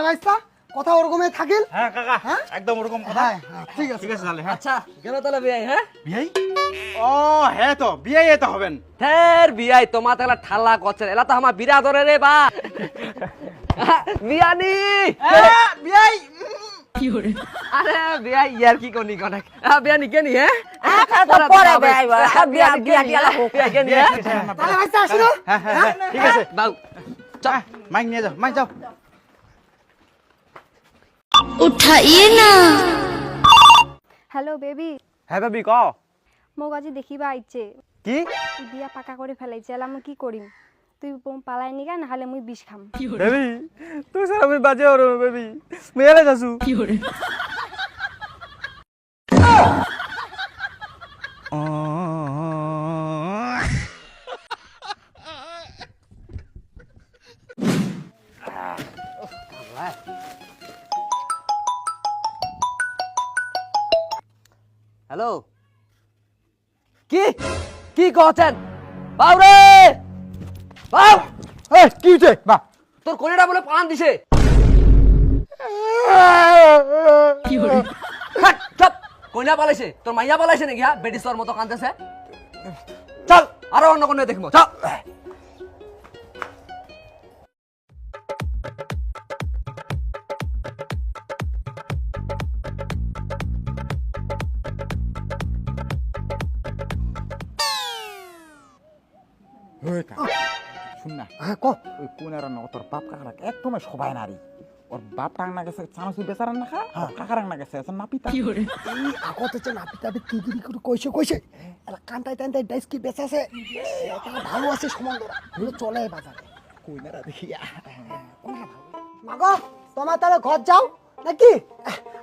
ভাইস্তা কথা ওরকমই থাকিল। হ্যাঁ কাকা হ্যাঁ? একদম ওরকম কথা। হ্যাঁ হ্যাঁ, ঠিক আছে। ঠিক আছে তাহলে হ্যাঁ। আচ্ছা গেল তাহলে বিয়াই হ্যাঁ? বিয়াই? ও হ্যাঁ তো বিয়াই তো হবেন। ফের বিয়াই তোমার তাহলে ঠাল্লা করছে এলা তো আমার বিরাদরে রে বা। বিয়ানি বিয়াই আরে বিয়াই ইয়ার কি কোনি কনেক বিয়ানি কেনি হ্যাঁ? পরে বিয়াই বিয়া- বিয়া বিয়া কেনি তাহলে হ্যাঁ ঠিক আছে। বাউ মাইক নিয়ে যাও মাইক যাও। উঠাইয়ে না হ্যালো বেবি হ্যাঁ বেবি ক মোক আজি দেখিবা আইছে। কি? বিয়া পাকা করে ফেলাইছে এলা মই কি কৰিম? তুই পালাই নিগা নাহলে মুই বিষ খাম। বেবি তুই স্যার আমি বাজে ওর বেবি মেলে যাসু হ্যালো? কি? কি কছেন বাউ রে! বাউ এই কি হইছে? বা তোর কোনেটা বলে পান দিছে। কি হাট, চুপ! কইনা পালাইছে। তোর মাইয়া পালাইছে নাকি হ্যাঁ? বেটিস তোর মতো কাঁদতেছে। চল! আরও অন্য কোনো দেখব। চল! শুন না। হ্যাঁ ক? ওই কোনের না তোর বাপ কাকারা একদমই সবাই নারী ওর বাপ টাং না গেছে চানাচুর বেচারান না খা কাকারাং না গেছে আছে নাপিতা। এই আগত হচ্ছে নাপি তাপি কি কি করে কইছে কইছে এলা কান্তাই টান্তাই ডাইস কি বেচাছে এটা ভালো আছে হলো চলে বাজারে। কোনেরা দেখিয়া মাগো তোমার তাহলে ঘর যাও নাকি?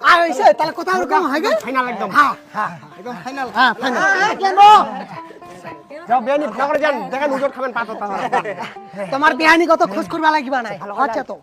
আর হইছে তাহলে কথা ওরকম হয় ফাইনাল একদম। হ্যাঁ হ্যাঁ একদম ফাইনাল হ্যাঁ ফাইনাল কেন যাও বেয়ানি ভালো করে যান দেখেন উজোর খাবেন পাতা তোমার বিহানি কত খোঁজ করবে লাগবে না আচ্ছা তো।